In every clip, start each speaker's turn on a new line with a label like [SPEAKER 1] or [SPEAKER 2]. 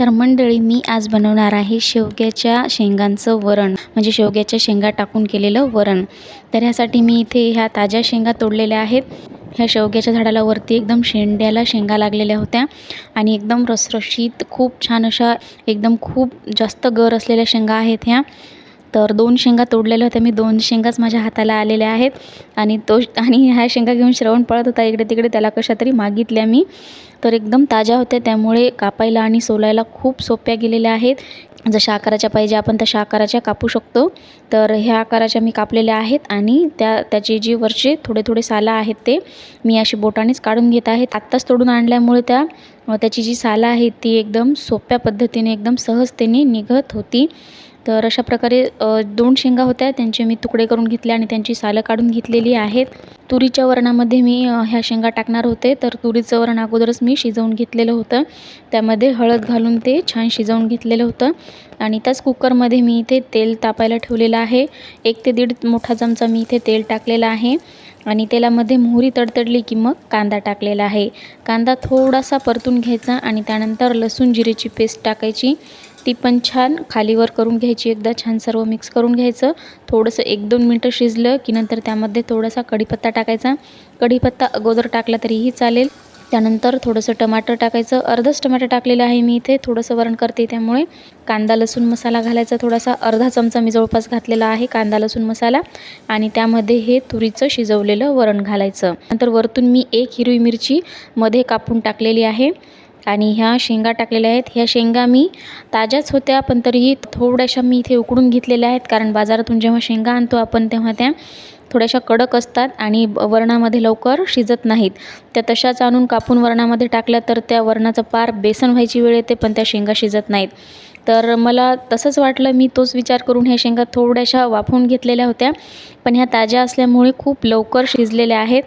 [SPEAKER 1] तर मंडळी मी आज बनवणार आहे शेवग्याच्या शेंगांचं वरण. म्हणजे शेवग्याच्या शेंगा टाकून केलेलं वरण. तर ह्यासाठी मी इथे ह्या ताज्या शेंगा तोडलेल्या आहेत. ह्या शेवग्याच्या झाडाला वरती एकदम शेंड्याला शेंगा लागलेल्या होत्या. आणि एकदम रसरशीत खूप छान अशा एकदम खूप जास्त गर असलेल्या शेंगा आहेत ह्या. तर दोन शेंगा तोडलेल्या होत्या. मी दोन शेंगाच माझ्या हाताला आलेल्या आहेत. आणि तो आणि ह्या शेंगा घेऊन श्रवण पळत होता. इकडे तिकडे त्याला कशा तरी मागितल्या मी. तर एकदम ताज्या होत्या. त्यामुळे कापायला आणि सोलायला खूप सोप्या गेलेल्या आहेत. जशा आकाराच्या पाहिजे आपण तशा आकाराच्या कापू शकतो. तर ह्या आकाराच्या मी कापलेल्या आहेत आणि त्या त्याची जी वरचे थोडे थोडे सालं आहेत ते मी अशी बोटानेच काढून घेत आहेत आत्ताच तोडून आणल्यामुळे त्या त्याची जी सालं आहेत ती एकदम सोप्या पद्धतीने एकदम सहजतेने निघत होती. तर अशा प्रकारे दोन शेंगा होत्या. त्यांचे मी तुकडे करून घेतले आणि त्यांची सालं काढून घेतलेली आहेत. तुरीच्या वरणामध्ये मी ह्या शेंगा टाकणार होते. तर तुरीचं वरण अगोदरच मी शिजवून घेतलेलं होतं. त्यामध्ये हळद घालून ते छान शिजवून घेतलेलं होतं. आणि त्याच कुकरमध्ये मी इथे तेल तापायला ठेवलेलं आहे. एक ते दीड मोठा चमचा मी इथे तेल टाकलेलं आहे. आणि तेलामध्ये मोहरी तडतडली की मग कांदा टाकलेला आहे. कांदा थोडासा परतून घ्यायचा आणि त्यानंतर लसूण जिरेची पेस्ट टाकायची. ती पण छान खालीवर करून घ्यायची. एकदा छान सर्व मिक्स करून घ्यायचं. थोडंसं एक दोन मिनटं शिजलं की नंतर त्यामध्ये थोडासा कढीपत्ता टाकायचा. कढीपत्ता अगोदर टाकला तरीही चालेल. त्यानंतर थोडंसं टमाटर टाकायचं. अर्धच टमाटर टाकलेलं आहे मी इथे. थोडंसं वरण करते त्यामुळे. कांदा लसूण मसाला घालायचा थोडासा. अर्धा चमचा मी जवळपास घातलेला आहे कांदा लसूण मसाला. आणि त्यामध्ये हे तुरीचं शिजवलेलं वरण घालायचं. नंतर वरतून मी एक हिरवी मिरची मध्ये कापून टाकलेली आहे. आणि ह्या शेंगा टाकलेल्या आहेत. ह्या शेंगा मी ताज्याच होत्या पण तरीही थोड्याशा मी इथे उकडून घेतलेल्या आहेत. कारण बाजारातून जेव्हा शेंगा आणतो आपण तेव्हा त्या थोड्याशा कडक असतात आणि वरणामध्ये लवकर शिजत नाहीत. त्या तशाच आणून कापून वरणामध्ये टाकल्या तर त्या वरणाचं पार बेसन व्हायची वेळ येते पण त्या शेंगा शिजत नाहीत. तर मला तसंच वाटलं मी तोच विचार करून ह्या शेंगा थोड्याशा वाफवून घेतलेल्या होत्या. पण ह्या ताज्या असल्यामुळे खूप लवकर शिजलेल्या आहेत.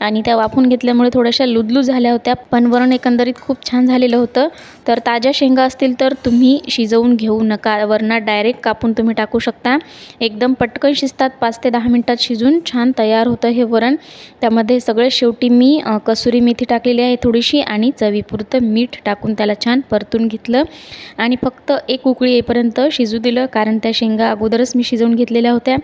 [SPEAKER 1] आणि त्या वाफवून घेतल्यामुळे थोड्याशा लुदलू झाल्या होत्या पण वरण एकंदरीत खूप छान झालेलं होतं. तर ताज्या शेंगा असतील तर तुम्ही शिजवून घेऊ नका वरणात डायरेक्ट कापून तुम्ही टाकू शकता. एकदम पटकन शिजतात पाच ते दहा मिनटात शिजून छान तयार होतं हे वरण. त्यामध्ये सगळे शेवटी मी कसुरी मेथी टाकलेली आहे थोडीशी आणि चवीपुरतं मीठ टाकून त्याला छान परतून घेतलं. आणि फक्त एक उकळी येईपर्यंत शिजू दिलं कारण त्या शेंगा अगोदरच मी शिजवून घेतलेल्या होत्या.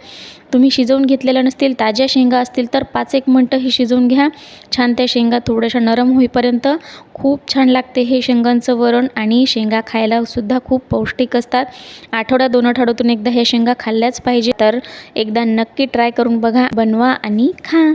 [SPEAKER 1] तुम्ही शिजवून घेतलेल्या नसतील ताज्या शेंगा असतील तर पाच एक मिनटं ही शिजवून घ्या. छान त्या शेंगा थोड्याशा नरम होईपर्यंत खूप छान लागते हे शेंगांचं वरण आणि शेंगा खायलासुद्धा खूप पौष्टिक असतात. आठवड्या दोन आठवड्यातून एकदा ह्या शेंगा खाल्ल्याच पाहिजे. तर एकदा नक्की ट्राय करून बघा बनवा आणि खा.